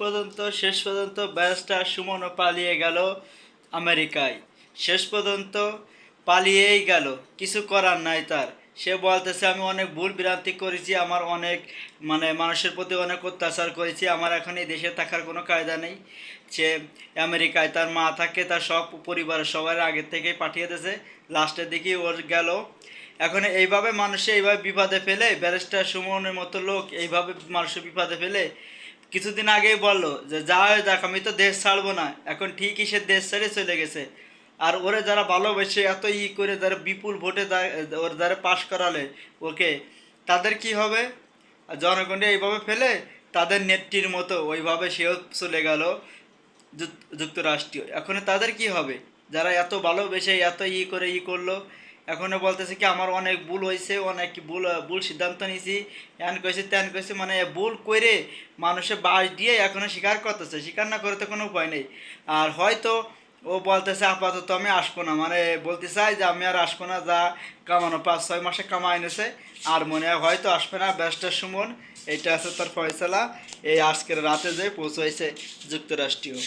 পর্যন্ত, শেষ পর্যন্ত ব্যারিস্টার সুমনও পালিয়ে গেল আমেরিকায়। শেষ পর্যন্ত পালিয়েই গেল, কিছু করার নাই তার। সে বলতেছে, আমি অনেক ভুল বিরান্তি করেছি, আমার অনেক মানে মানুষের প্রতি অনেক অত্যাচার করেছি, আমার এখন এই দেশে থাকার কোনো কায়দা নেই। সে আমেরিকায় তার মা থাকে, তার সব পরিবারের সবার আগে থেকে পাঠিয়ে দিয়েছে, লাস্টের দিকে ওর গেল। এখন এইভাবে মানুষে এইভাবে বিপদে ফেলে, ব্যারিস্টার সুমনের মতো লোক এইভাবে মানুষের বিপদে ফেলে কিছুদিন আগেই বলল যে যা হয় দেখ আমি তো দেশ ছাড়বো না। এখন ঠিকই সে দেশ ছেড়ে চলে গেছে। আর ওরে যারা ভালোবেসে এত ই করে যারা বিপুল ভোটে ওর যারা পাশ করালে, ওকে, তাদের কি হবে? জনগণে এইভাবে ফেলে তাদের নেত্রীর মতো ওইভাবে সেও চলে গেল যুক- যুক্তরাষ্ট্রীয়। এখন তাদের কি হবে? যারা এত ভালোবেসে এত ই করে ই করল এখনও বলতেছে কি, আমার অনেক ভুল হয়েছে, অনেক ভুল ভুল সিদ্ধান্ত নিয়েছি। এন কইছে, তেন কইছে মানে ভুল করে মানুষে বাস দিয়ে এখনও স্বীকার করতেছে। স্বীকার না করে তো কোনো উপায় নেই। আর হয়তো ও বলতেছে, আপাতত আমি আসব না। মানে বলতে চাই যে, আমি আর আসব না, যা কামানো পাঁচ, ছয় মাসে কামাই এনেছে। আর মনে হয় হয়তো আসবে না ব্যস্ত সুমন। এটা আছে তার ফয়সলা। এই আজকের রাতে যে পৌঁছাইছে যুক্তরাষ্ট্রীয়।